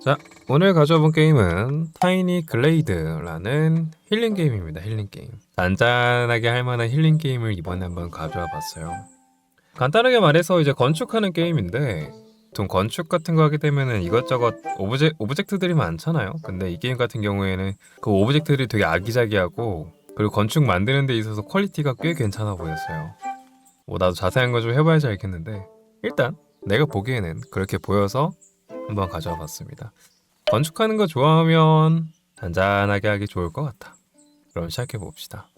자, 오늘 가져본 게임은 타이니 글레이드라는 힐링 게임입니다. 힐링 게임. 잔잔하게 할 만한 힐링 게임을 이번에 한번 가져와 봤어요. 간단하게 말해서 이제 건축하는 게임인데 좀 건축 같은 거 하게 되면은 이것저것 오브제, 오브젝트들이 많잖아요. 근데 이 게임 같은 경우에는 그 오브젝트들이 되게 아기자기하고 그리고 건축 만드는 데 있어서 퀄리티가 꽤 괜찮아 보였어요. 뭐 나도 자세한 거 좀 해봐야지 알겠는데 일단 내가 보기에는 그렇게 보여서 한번 가져와 봤습니다. 건축하는 거 좋아하면 잔잔하게 하기 좋을 것 같아. 그럼 시작해 봅시다.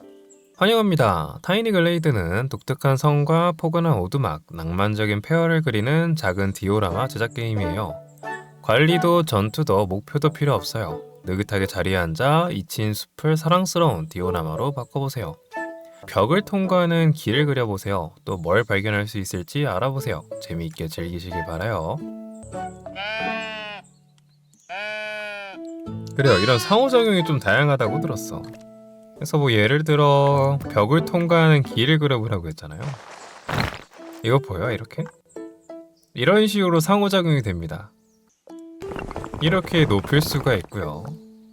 환영합니다. 타이니 글레이드는 독특한 성과 포근한 오두막, 낭만적인 페어를 그리는 작은 디오라마 제작 게임이에요. 관리도 전투도 목표도 필요 없어요. 느긋하게 자리에 앉아 잊힌 숲을 사랑스러운 디오라마로 바꿔보세요. 벽을 통과하는 길을 그려보세요. 또 뭘 발견할 수 있을지 알아보세요. 재미있게 즐기시길 바라요. 그래요. 이런 상호작용이 좀 다양하다고 들었어. 그래서 뭐 예를 들어 벽을 통과하는 길을 그려보라고 했잖아요. 이거 보여? 이렇게? 이런 식으로 상호작용이 됩니다. 이렇게 높일 수가 있고요.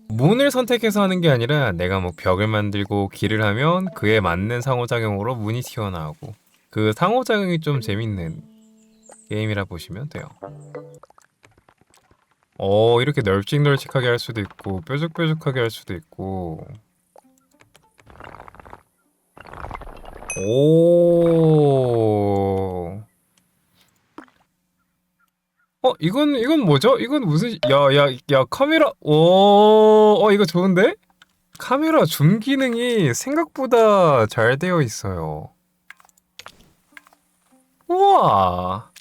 문을 선택해서 하는 게 아니라 내가 뭐 벽을 만들고 길을 하면 그에 맞는 상호작용으로 문이 튀어나오고 그 상호작용이 좀 재밌는 게임이라 보시면 돼요. 어 이렇게 널찍널찍하게 할 수도 있고 뾰족뾰족하게 할 수도 있고 오. 어 이건 이건 뭐죠? 이건 무슨 야야야 카메라 오어 이거 좋은데? 카메라 줌 기능이 생각보다 잘 되어 있어요. 우와.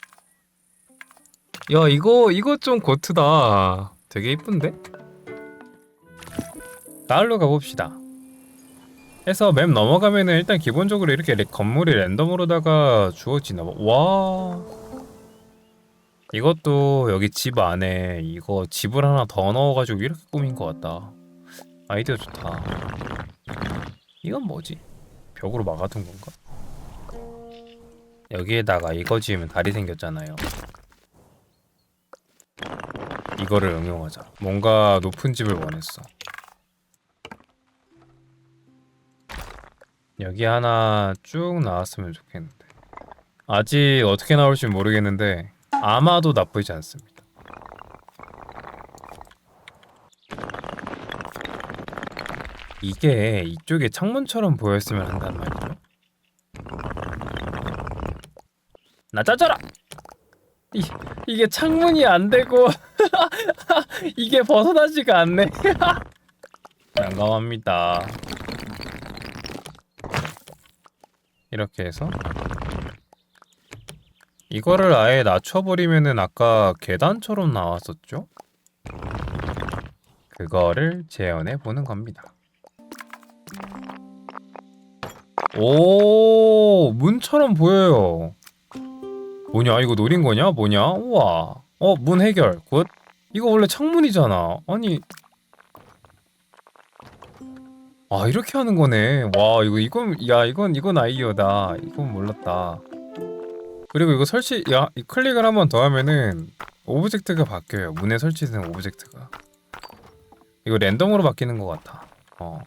야 이거 이거 좀 고트다. 되게 이쁜데? 마을로 가봅시다. 해서 맵 넘어가면은 일단 기본적으로 이렇게 레- 건물이 랜덤으로다가 주어지나 봐. 와. 이것도 여기 집 안에 이거 집을 하나 더 넣어가지고 이렇게 꾸민 것 같다. 아이디어 좋다. 이건 뭐지? 벽으로 막아둔 건가? 여기에다가 이거 지으면 다리 생겼잖아요. 이거를 응용하자. 뭔가 높은 집을 원했어. 여기 하나 쭉 나왔으면 좋겠는데. 아직 어떻게 나올지 모르겠는데 아마도 나쁘지 않습니다. 이게 이쪽에 창문처럼 보였으면 한단 말이죠. 나 짜져라! 이, 이게 창문이 안 되고 이게 벗어나지가 않네. 난감합니다. 이렇게 해서 이거를 아예 낮춰버리면은 아까 계단처럼 나왔었죠? 그거를 재현해 보는 겁니다. 오, 문처럼 보여요. 뭐냐, 이거 노린 거냐? 뭐냐? 우와. 어, 문 해결. 굿. 이거 원래 창문이잖아. 아니. 아, 이렇게 하는 거네. 와, 이거, 이건, 야, 이건, 이건 아이디어다. 이건 몰랐다. 그리고 이거 설치, 야, 이 클릭을 한 번 더 하면은 오브젝트가 바뀌어요. 문에 설치된 오브젝트가. 이거 랜덤으로 바뀌는 것 같아. 어.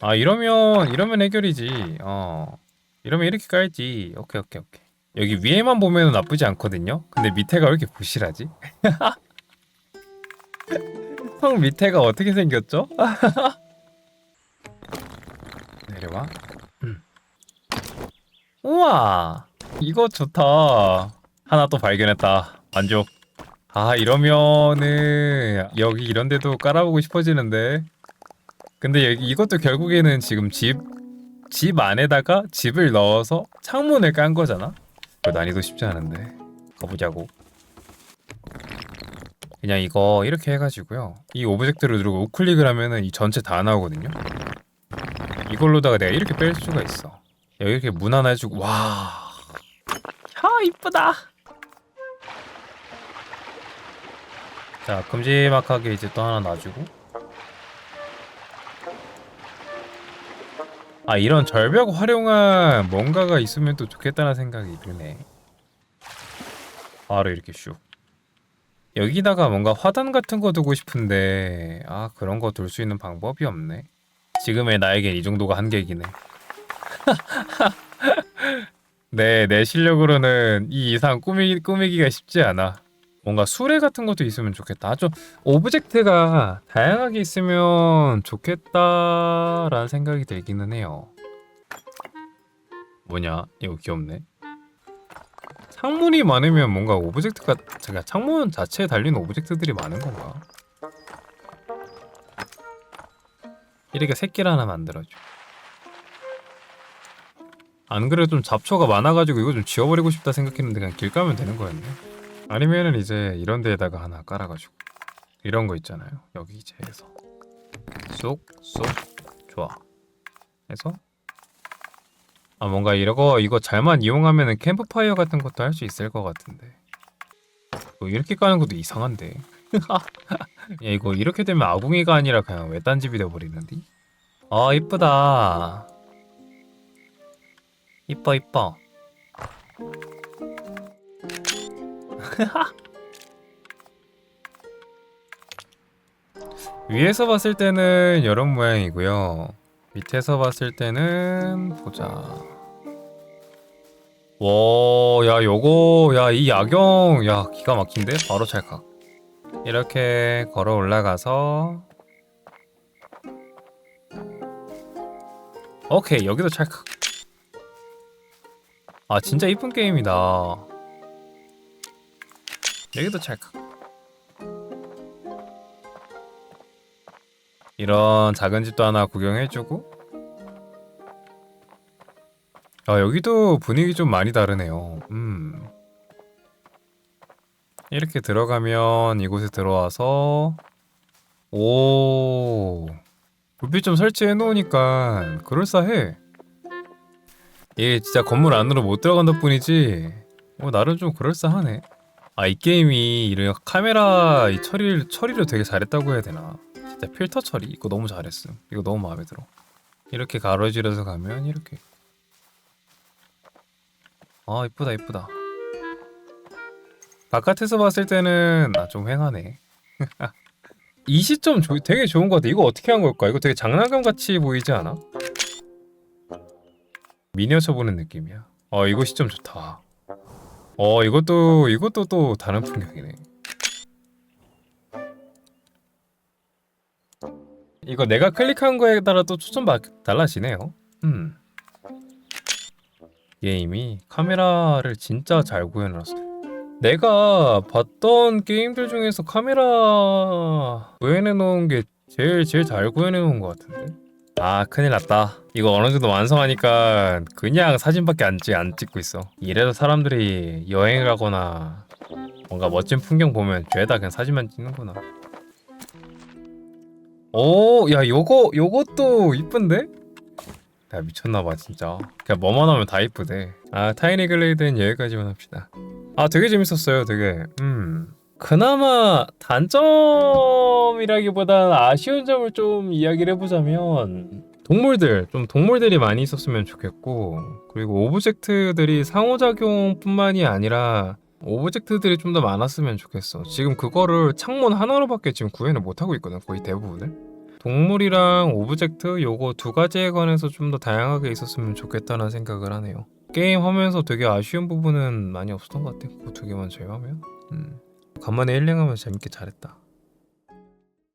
아, 이러면, 이러면 해결이지. 어. 이러면 이렇게 깔지. 오케이, 오케이, 오케이. 여기 위에만 보면 나쁘지 않거든요. 근데 밑에가 왜 이렇게 부실하지? 성 밑에가 어떻게 생겼죠? 내려와. 음. 우와, 이거 좋다. 하나 또 발견했다. 만족. 아 이러면은 여기 이런 데도 깔아보고 싶어지는데. 근데 여기 이것도 결국에는 지금 집 집 안에다가 집을 넣어서 창문을 깐 거잖아. 그 난이도 쉽지 않은데 가보자고. 그냥 이거 이렇게 해가지고요. 이 오브젝트를 누르고 우클릭을 하면은 이 전체 다 나오거든요. 이걸로다가 내가 이렇게 뺄 수가 있어. 여기 이렇게 문 하나 해주고 와. 아 이쁘다. 자 큼지막하게 이제 또 하나 놔주고. 아 이런 절벽 활용한 뭔가가 있으면 또 좋겠다는 생각이 드네. 바로 이렇게 슉. 여기다가 뭔가 화단 같은 거 두고 싶은데 아 그런 거 둘 수 있는 방법이 없네. 지금의 나에겐 이 정도가 한계이긴 해. 네, 내 실력으로는 이 이상 꾸미, 꾸미기가 쉽지 않아. 뭔가 수레 같은 것도 있으면 좋겠다. 아, 좀 오브젝트가 다양하게 있으면 좋겠다라는 생각이 들기는 해요. 뭐냐? 이거 귀엽네. 창문이 많으면 뭔가 오브젝트가 제가 창문 자체에 달린 오브젝트들이 많은 건가? 이렇게 새끼를 하나 만들어줘. 안 그래도 좀 잡초가 많아가지고 이거 좀 지워버리고 싶다 생각했는데 그냥 길 가면 되는 거였네. 아니면은 이제 이런 데에다가 하나 깔아가지고 이런 거 있잖아요. 여기 이제 해서 쏙쏙 좋아. 해서 아 뭔가 이거 이거 잘만 이용하면은 캠프파이어 같은 것도 할 수 있을 것 같은데. 뭐 이렇게 까는 것도 이상한데. 야 이거 이렇게 되면 아궁이가 아니라 그냥 외딴 집이 돼버리는데. 아 이쁘다. 이뻐 이뻐. 위에서 봤을 때는 이런 모양이고요. 밑에서 봤을 때는 보자. 와, 야 요거 야 이 야경 야 기가 막힌데 바로 찰칵. 이렇게 걸어 올라가서 오케이 여기도 찰칵. 아 진짜 이쁜 게임이다. 여기도 찰칵. 이런 작은 집도 하나 구경해주고. 아 여기도 분위기 좀 많이 다르네요. 음. 이렇게 들어가면 이곳에 들어와서 오 불빛 좀 설치해 놓으니까 그럴싸해. 이게 진짜 건물 안으로 못 들어간다 뿐이지 어, 나름 좀 그럴싸하네. 아 이 게임이 이런 카메라 이 처리를 처리를 되게 잘했다고 해야 되나? 진짜 필터 처리 이거 너무 잘했음. 이거 너무 마음에 들어. 이렇게 가로지르서 가면 이렇게. 아 이쁘다 이쁘다. 바깥에서 봤을 때는 아좀 휑하네. 이 시점 조- 되게 좋은 것 같아. 이거 어떻게 한 걸까? 이거 되게 장난감 같이 보이지 않아? 미니어처 보는 느낌이야. 어 이거 시점 좋다. 어 이것도 이것도 또 다른 풍경이네. 이거 내가 클릭한 거에 따라 또 초점 바, 달라지네요. 음. 게임이 카메라를 진짜 잘 구해놨어. 내가 봤던 게임들 중에서 카메라 구현해 놓은 게 제일 제일 잘 구현해 놓은 것 같은데. 아 큰일 났다. 이거 어느 정도 완성하니까 그냥 사진밖에 안, 찍, 안 찍고 있어. 이래서 사람들이 여행을 가거나 뭔가 멋진 풍경 보면 죄다 그냥 사진만 찍는구나. 오, 야 요거 요것도 이쁜데? 야 미쳤나봐 진짜. 그냥 뭐만 하면 다 이쁘대. 아 타이니 글레이드는 여기까지만 합시다. 아 되게 재밌었어요 되게 음 그나마 단점이라기보다는 아쉬운 점을 좀 이야기를 해보자면 동물들 좀 동물들이 많이 있었으면 좋겠고 그리고 오브젝트들이 상호작용뿐만이 아니라 오브젝트들이 좀 더 많았으면 좋겠어 지금 그거를 창문 하나로밖에 지금 구현을 못하고 있거든 거의 대부분을 동물이랑 오브젝트 요거 두 가지에 관해서 좀 더 다양하게 있었으면 좋겠다는 생각을 하네요 게임 하면서 되게 아쉬운 부분은 많이 없었던 것 같아요. 그두 개만 제외하면. 음. 간만에 힐링하면서 재밌게 잘했다.